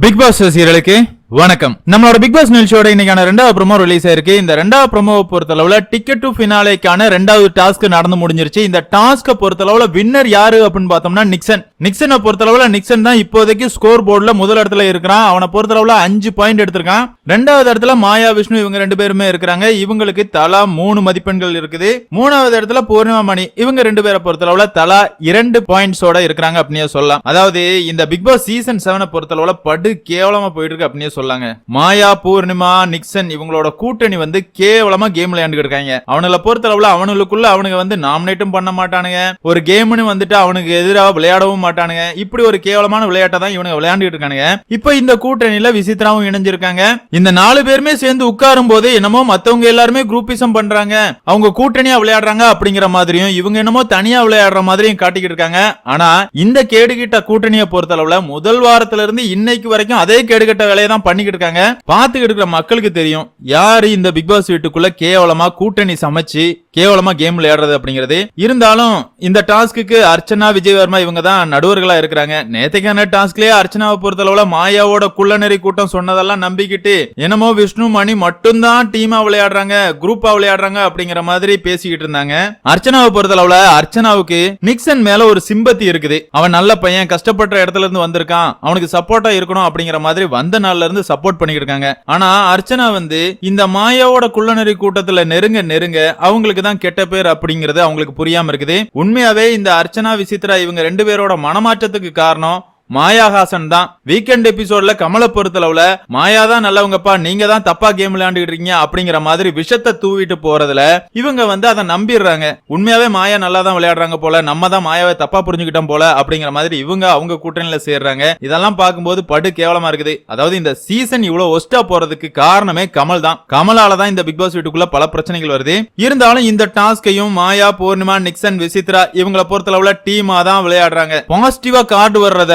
Big pass ரசிகர்களுக்கு வணக்கம். நம்மளோட பிக் பாஸ் நிகழ்ச்சியோட இன்னைக்கான ரெண்டாவது ப்ரோமோ ரிலீஸ் ஆயிருக்கு இந்த ரெண்டாவது ப்ரோமோவை பொறுத்தளவுல டிக்கெட் டு ஃபினாலேக்கான ரெண்டாவது டாஸ்க் நடந்து முடிஞ்சிருச்சு. இந்த டாஸ்க பொறுத்தளவுல வின்னர் யாரு அப்படின்னு பார்த்தோம்னா நிக்சன் நிக்சனை பொறுத்தளவுல நிக்சன் தான் இப்போதைக்கு ஸ்கோர் போர்டுல முதல் இடத்துல இருக்கிறான். அவனை பொறுத்தளவுல அஞ்சு பாயிண்ட் எடுத்திருக்கான். ரெண்டாவது இடத்துல மாயா விஷ்ணு இவங்க ரெண்டு பேருமே இருக்கிறாங்க. இவங்களுக்கு தலா மூணு மதிப்பெண்கள் இருக்குது. மூணாவது இடத்துல பூர்ணிமா மணி இவங்க ரெண்டு பேரை பொறுத்தளவுல தலா இரண்டு பாயிண்ட்ஸோட இருக்கிறாங்க அப்படின்னு சொல்லலாம். அதாவது இந்த பிக் பாஸ் சீசன் செவனை பொறுத்தளவுல படு கேவலமா போயிட்டு இருக்கு அப்படின்னு சொல்லாங்க. மாயா பூர்ணிமா நிக்சன் இவங்களோட கூட்டணி வந்து கேவலமா கேம் விளையாண்டுட்டு இருக்காங்க. அவனுல பொறுத்தளவுல அவனுக்குள்ள அவனுங்க வந்து நாமினேட்டும் பண்ண மாட்டானுங்க. ஒரு கேம்னு வந்துட்டு அவனுக்கு எதிராக விளையாடவும் மாட்டானுங்க. இப்படி ஒரு கேவலமான விளையாட்டை தான் இவனுங்க விளையாண்டுட்டு இருக்கானுங்க. இப்போ இந்த கூட்டணியில விசித்ராவும் இணைஞ்சிருக்காங்க. இந்த நாலு பேருமே சேர்ந்து உட்காரும் போது என்னமோ மத்தவங்க எல்லாருமே குரூப்பிசம் பண்றாங்க. அவங்க கூட்டணியா விளையாடுறாங்க அப்படிங்கிற மாதிரியும் இவங்க என்னமோ தனியா விளையாடுற மாதிரியும் காட்டிக்கிட்டு இருக்காங்க. ஆனா இந்த கேடுகிட்ட கூட்டணியை பொறுத்தளவுல முதல் வாரத்துல இருந்து இன்னைக்கு வரைக்கும் அதே கேடுகட்ட வேலையை தான் பண்ணிக்கிட்டு இருக்காங்க. பாத்துக்கிட்டு இருக்கிற மக்களுக்கு தெரியும் யாரு இந்த பிக் பாஸ் வீட்டுக்குள்ள கேவலமா கூட்டணி சமைச்சு கேவலமா கேம் விளையாடுறது அப்படிங்கிறது. இருந்தாலும் இந்த டாஸ்க்கு அர்ச்சனா விஜயவர்மா இவங்க தான் நடுவர்களா இருக்கிறாங்க. நேத்தைக்கான டாஸ்க்லயே அர்ச்சனாவை பொறுத்தளவுல மாயாவோட குள்ளநெறி கூட்டம் சொன்னதெல்லாம் நம்பிக்கிட்டு என்னமோ விஷ்ணு மணி மட்டும்தான் டீமா விளையாடுறாங்க குரூப்பா விளையாடுறாங்க அப்படிங்கிற மாதிரி பேசிக்கிட்டு இருந்தாங்க. அர்ச்சனாவை பொறுத்தளவுல அர்ச்சனாவுக்கு நிக்சன் மேல ஒரு சிம்பத்தி இருக்குது. அவன் நல்ல பையன் கஷ்டப்பட்ட இடத்துல இருந்து வந்திருக்கான். அவனுக்கு சப்போர்ட்டா இருக்கணும் அப்படிங்கிற மாதிரி வந்த நாள்ல இருந்து சப்போர்ட் பண்ணிக்கிட்டு இருக்காங்க. ஆனா அர்ச்சனா வந்து இந்த மாயாவோட குள்ளநெறி கூட்டத்துல நெருங்க நெருங்க அவங்களுக்கு தான் கெட்ட பேர் அப்படிங்கிறது அவங்களுக்கு புரியாம இருக்குது. உண்மையாவே இந்த அர்ச்சனா விசித்ரா இவங்க ரெண்டு பேரோட மனமாற்றத்துக்கு காரணம் மாயாஹாசன் தான். வீக்கெண்ட் எபிசோட்ல கமல பொறுத்தளவுல மாயா தான் நல்லவங்கப்பா நீங்க தான் தப்பா கேம் விளையாண்டுக்கிட்டு இருக்கீங்க அப்படிங்கிற மாதிரி விஷத்தை தூவிட்டு போறதுல இவங்க வந்து அதை நம்பிடுறாங்க. உண்மையாவே மாயா நல்லா தான் விளையாடுறாங்க போல நம்ம தான் மாயாவை தப்பா புரிஞ்சுக்கிட்டோம் போல அப்படிங்கிற மாதிரி இவங்க அவங்க கூட்டணியில சேர்றாங்க. இதெல்லாம் பார்க்கும்போது படு கேவலமா இருக்குது. அதாவது இந்த சீசன் இவ்வளவு ஒஸ்டா போறதுக்கு காரணமே கமல் தான். கமலால தான் இந்த பிக் பாஸ் வீட்டுக்குள்ள பல பிரச்சனைகள் வருது. இருந்தாலும் இந்த டாஸ்கையும் மாயா பூர்ணிமா நிக்சன் விசித்ரா இவங்களை பொறுத்தளவுல டீமா தான் விளையாடுறாங்க. பாசிட்டிவா கார்டு வர்றத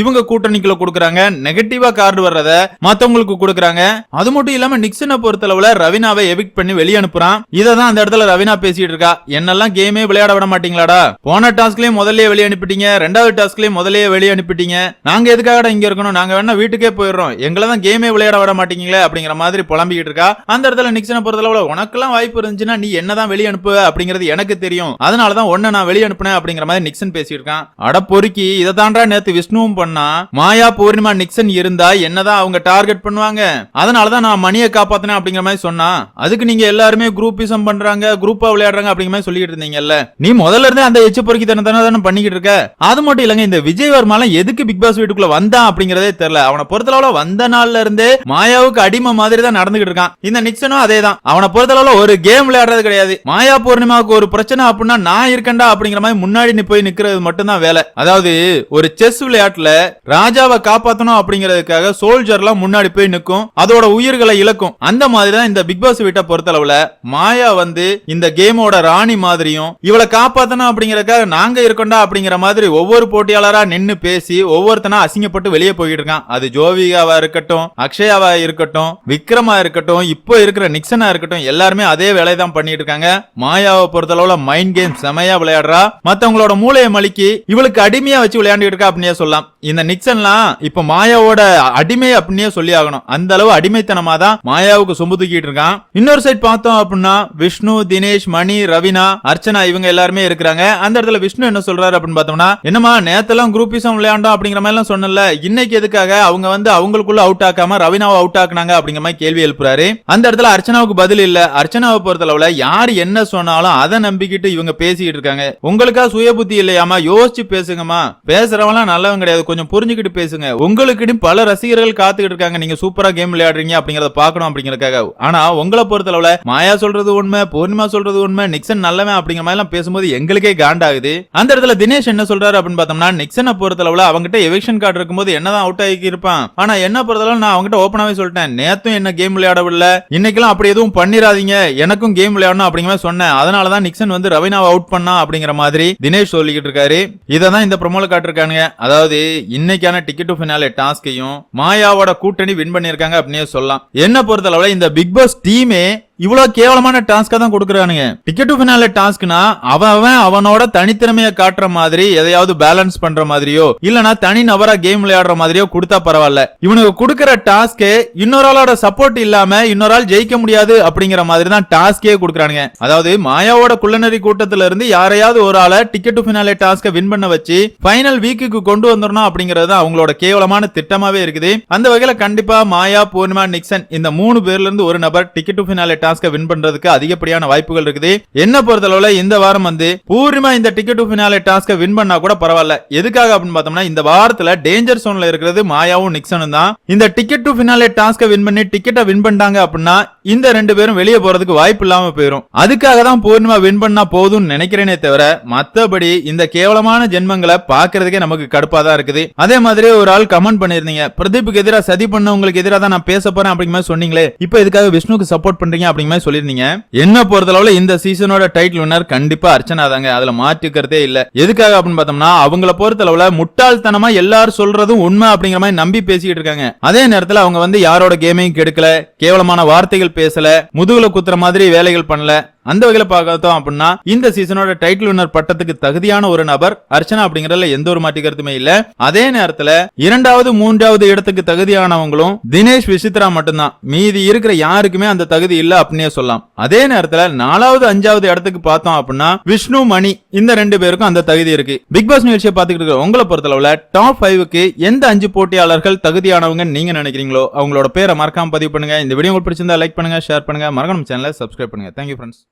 இவங்க கூட்டணிக்குள்ள கொடுக்கறாங்க நெகட்டிவா கார்டு வர்றத மத்தவங்களுக்கு கொடுக்கறாங்க. அது மட்டும் இல்லாம நிக்சனை பொறுத்தளவுல ரவினாவை எவிக்ட் பண்ணி வெளியே அனுப்புறான். இதை தான் அந்த இடத்துல ரவினா பேசிட்டு இருக்கா. என்னெல்லாம் கேமே விளையாட விட மாட்டீங்களாடா? போன டாஸ்க்லயும் முதல்லயே வெளிய அனுப்பிட்டீங்க ரெண்டாவது டாஸ்க்லயும் முதல்லயே வெளிய அனுப்பிட்டீங்க. நாங்க எதுக்காக இங்க இருக்கணும்? நாங்க வேணா வீட்டுக்கே போயிடுறோம். எங்களை தான் கேமே விளையாட விட மாட்டீங்களே அப்படிங்கிற மாதிரி புலம்பிக்கிட்டு இருக்கா. அந்த இடத்துல நிக்சனை பொறுத்தளவுல உனக்கெல்லாம் வாய்ப்பு இருந்துச்சுன்னா நீ என்னதான் வெளிய அனுப்புவ அப்படிங்கிறது எனக்கு தெரியும். அதனாலதான் ஒன்ன நான் வெளிய அனுப்புனேன் அப்படிங்கிற மாதிரி நிக்சன் பேசியிருக்கான் இருக்கான். அட பொறுக்கி இதை தாண்டா நேத்து விஷ்ணுவும் பண்ணா மாயா பூர்ணிமா நிக்சன் இருந்தா என்னதான் அவங்க டார்கெட் பண்ணுவாங்க? அதனாலதான் நான் மணியை காப்பாத்தினேன் அப்படிங்கிற மாதிரி சொன்னா. அதுக்கு நீங்க எல்லாருமே குரூப்பிசம் பண்றாங்க குரூப்பா விளையாடுறாங்க அப்படிங்கிற மாதிரி சொல்லிட்டு இருந்தீங்கல்ல? நீ முதல்ல இருந்தே அந்த எச்சு பொறுக்கி தானே தானே பண்ணிக்கிட்டு இருக்க? அது மட்டும் இல்லங்க இந்த விஜய் வர்மாலாம் எதுக்கு பிக் பாஸ் வீட்டுக்குள்ள வந்தான் அப்படிங்கறதே தெரியல. அவனை பொறுத்தளவுல வந்த நாள்ல இருந்தே மாயாவுக்கு அடிமை மாதிரி தான் நடந்துகிட்டு இருக்கான். இந்த நிக்சனும் அதே தான் அவனை பொறுத்தளவுல ஒரு கேம் விளையாடுறது கிடையாது. மாயா பூர்ணிமாவுக்கு ஒரு பிரச்சனை அப்படின்னா நான் இருக்கேன்டா அப்படிங்கிற மாதிரி முன்னாடி நீ போய் நிக்கிறது மட்டும் தான் வேலை. அதாவது ஒரு செஸ் விளையாட்டுல ராஜாவை காப்பாத்தணும் அப்படிங்கிறதுக்காக சோல்ஜர்லாம் முன்னாடி போய் நிற்கும் அதோட உயிர்களை இழக்கும். அந்த மாதிரி தான் இந்த பிக் பாஸ் வீட்டை பொறுத்தளவுல மாயா வந்து இந்த கேமோட ராணி மாதிரியும் இவளை காப்பாத்தணும் அப்படிங்கறதுக்காக நாங்க இருக்கோண்டா அப்படிங்கிற மாதிரி ஒவ்வொரு போட்டியாளரா நின்னு பேசி ஒவ்வொருத்தனா அசிங்கப்பட்டு வெளியே போயிட்டு இருக்கான். அது ஜோவிகாவா இருக்கட்டும் அக்ஷயாவா இருக்கட்டும் விக்ரமா இருக்கட்டும் இப்போ இருக்கிற நிக்சனா இருக்கட்டும் எல்லாருமே அதே வேலையை தான் பண்ணிட்டு இருக்காங்க. மாயாவை பொறுத்தளவுல மைண்ட் கேம் செமையா விளையாடுறா. மத்தவங்களோட மூளையை மலிக்கி இவளுக்கு அடிமையா வச்சு விளையாண்டுட்டு இருக்கா அப்படின்னே சொல்லலாம். இந்த நிக்சன்லாம் இப்ப மாயாவோட அடிமை அப்படின்னே சொல்லி ஆகணும் அந்த அளவு அடிமைத்தனமா தான் மாயாவுக்கு சொம்பு தூக்கிட்டு இருக்கான். இன்னொரு சைட் பார்த்தோம் அப்படின்னா விஷ்ணு தினேஷ் மணி ரவினா அர்ச்சனா இவங்க எல்லாருமே இருக்கிறாங்க. அந்த இடத்துல விஷ்ணு என்ன சொல்றாரு அப்படின்னு பார்த்தோம்னா என்னமா நேத்தெல்லாம் குரூப்பிசம் விளையாண்டோம் அப்படிங்கிற மாதிரி எல்லாம் சொன்னல இன்னைக்கு எதுக்காக? அவங்க வந்து அவங்களுக்குள்ள அவுட் ஆக்காம ரவினாவை அவுட் ஆக்குனாங்க அப்படிங்கிற மாதிரி கேள்வி எழுப்புறாரு. அந்த இடத்துல அர்ச்சனாவுக்கு பதில் இல்ல. அர்ச்சனாவை பொறுத்தளவுல யார் என்ன சொன்னாலும் அதை நம்பிக்கிட்டு இவங்க பேசிக்கிட்டு இருக்காங்க. உங்களுக்கா சுய புத்தி இல்லையாமா யோசிச்சு பேசுங்கம்மா. பேசுறவங்களாம் நல்லவங்க கிடையாது. கொஞ்சம் புரிஞ்சுக்கிட்டு பேசுங்க. உங்களுக்குன்னு பல ரசிகர்கள் காத்துக்கிட்டு இருக்காங்க. நீங்க சூப்பரா கேம் விளையாடுறீங்க அப்படிங்கறத பார்க்கணும் அப்படிங்கறதுக்காக. ஆனா உங்களை பொறுத்தளவுல மாயா சொல்றது உண்மை பூர்ணிமா சொல்றது உண்மை நிக்சன் நல்லவன் அப்படிங்கிற மாதிரி எல்லாம் பேசும்போது எங்களுக்கே காண்டாகுது. அந்த இடத்துல தினேஷ் என்ன சொல்றாரு அப்படின்னு பார்த்தோம்னா நிக்சனை பொறுத்தளவுல அவங்ககிட்ட எவிக்ஷன் கார்டு இருக்கும்போது என்னதான் அவுட் ஆகி இருப்பான். ஆனா என்ன பொறுத்தளவு நான் அவங்ககிட்ட ஓப்பனாவே சொல்லிட்டேன். நேத்தும் என்ன கேம் விளையாடவில்லை. இன்னைக்கெல்லாம் அப்படி எதுவும் பண்ணிராதீங்க. எனக்கும் கேம் விளையாடணும் அப்படிங்கிற மாதிரி சொன்னேன். அதனாலதான் நிக்சன் வந்து ரவினாவை அவுட் பண்ணா அப்படிங்கிற மாதிரி தினேஷ் சொல்லிக்கிட்டு இருக்காரு. இதை தான் இந்த ப்ரொமோல காட்டிருக்காங்க அதாவது இன்னைக்கான டிக்கெட் டு ஃபினாலே டாஸ்கையும் மாயாவோட கூட்டணி வின் பண்ணிருக்காங்க அப்படின்னே சொல்லலாம். என்ன பொறுத்தளவுல இந்த பிக் பாஸ் டீமே இவ்வளவு கேவலமான டாஸ்க்காக தான் கொடுக்குறானுங்க. டிக்கெட் டு ஃபினாலே டாஸ்க்னா அவன் அவன் அவனோட தனித்திறமையை காட்டுற மாதிரி எதையாவது பேலன்ஸ் பண்ற மாதிரியோ இல்லனா தனி நபரா கேம் விளையாடுற மாதிரியோ கொடுத்தா பரவாயில்ல. இவனுக்கு கொடுக்குற டாஸ்க் இன்னொரு ஆளோட சப்போர்ட் இல்லாம இன்னொரு ஆள் ஜெயிக்க முடியாது அப்படிங்கிற மாதிரி தான் டாஸ்கே கொடுக்குறானுங்க. அதாவது மாயாவோட குள்ளநரி கூட்டத்துல இருந்து யாரையாவது ஒரு ஆளை டிக்கெட் டு ஃபினாலே டாஸ்க்கை வின் பண்ண வச்சு ஃபைனல் வீக்குக்கு கொண்டு வந்துடணும் அப்படிங்கறது தான் அவங்களோட கேவலமான திட்டமாவே இருக்குது. அந்த வகையில கண்டிப்பா மாயா பூர்ணிமா நிக்சன் இந்த மூணு பேர்ல இருந்து ஒரு நபர் டிக்கெட் டு ஃபினாலே டாஸ்கை வின் பண்றதுக்கு அதிகப்படியான வாய்ப்புகள் இருக்குது. என்ன பொறுத்தளவுல இந்த வாரம் வந்து பூர்ணிமா இந்த டிக்கெட் டு ஃபினாலே டாஸ்கை வின் பண்ணா கூட பரவாயில்ல. எதுக்காக அப்படின்னு பார்த்தோம்னா இந்த வாரத்துல டேஞ்சர் சோன்ல இருக்கிறது மாயாவும் நிக்சனும் தான். இந்த டிக்கெட் டு ஃபினாலே டாஸ்கை வின் பண்ணி டிக்கெட்டை வின் பண்ணிட்டாங்க அப்படின்னா இந்த ரெண்டு பேரும் வெளியே போறதுக்கு வாய்ப்பு இல்லாம போயிரும். அதுக்காக தான் பூர்ணிமா வின் பண்ணா போதும்னு நினைக்கிறேனே தவிர மத்தபடி இந்த கேவலமான ஜென்மங்களை பாக்குறதுக்கே நமக்கு கடுப்பா தான் இருக்குது. அதே மாதிரி ஒரு ஆள் கமெண்ட் பண்ணிருந்தீங்க பிரதீப்புக்கு எதிராக சதி பண்ணவங்களுக்கு எதிராக தான் நான் பேச போறேன் அப்படிங்கிற மாதிரி சொன்னீங்களே. இப்போ இதுக்காக விஷ்ணுக்கு சப்போர்ட் பண்றீங்க அப்படிங்கிற மாதிரி சொல்லிருந்தீங்க என்ன பொறுத்தளவுல இந்த சீசனோட டைட்டில் வின்னர் கண்டிப்பா அர்ச்சனா தாங்க அதுல மாற்றிக்கிறதே இல்ல. எதுக்காக அப்படின்னு பார்த்தோம்னா அவங்கள பொறுத்தளவுல முட்டாள்தனமா எல்லாரும் சொல்றதும் உண்மை அப்படிங்கிற மாதிரி நம்பி பேசிக்கிட்டு இருக்காங்க. அதே நேரத்துல அவங்க வந்து யாரோட கேமையும் கெடுக்கல கேவலமான வார்த்தைகள் பேசல முதுகுல குத்துற மாதிரி வேலைகள் பண்ணல. அந்த வகையில பார்த்தோம் அப்படின்னா இந்த சீசனோட டைட்டில் வின்னர் பட்டத்துக்கு தகுதியான ஒரு நபர் அர்ச்சனா அப்படிங்கறதுல எந்த ஒரு மாற்றி கருத்துமே இல்ல. அதே நேரத்துல இரண்டாவது மூன்றாவது இடத்துக்கு தகுதியானவங்களும் தினேஷ் விசித்ரா மட்டும்தான். மீதி இருக்கிற யாருக்குமே அந்த தகுதி இல்ல அப்படின்னே சொல்லலாம். அதே நேரத்துல நாலாவது அஞ்சாவது இடத்துக்கு பார்த்தோம் அப்படின்னா விஷ்ணு மணி இந்த ரெண்டு பேருக்கும் அந்த தகுதி இருக்கு. பிக் பாஸ் நிகழ்ச்சியை பார்த்துக்கிட்டு இருக்கிற உங்களை பொறுத்தளவுல டாப் ஃபைவுக்கு எந்த அஞ்சு போட்டியாளர்கள் தகுதியானவங்க நீங்க நினைக்கிறீங்களோ அவங்களோட பேரை மறக்காம பதிவு பண்ணுங்க. இந்த வீடியோ உங்களுக்கு பிடிச்சிருந்தா லைக் பண்ணுங்க ஷேர் பண்ணுங்க. மறக்காம சேனலை சப்ஸ்கிரைப் பண்ணுங்க. Thank you friends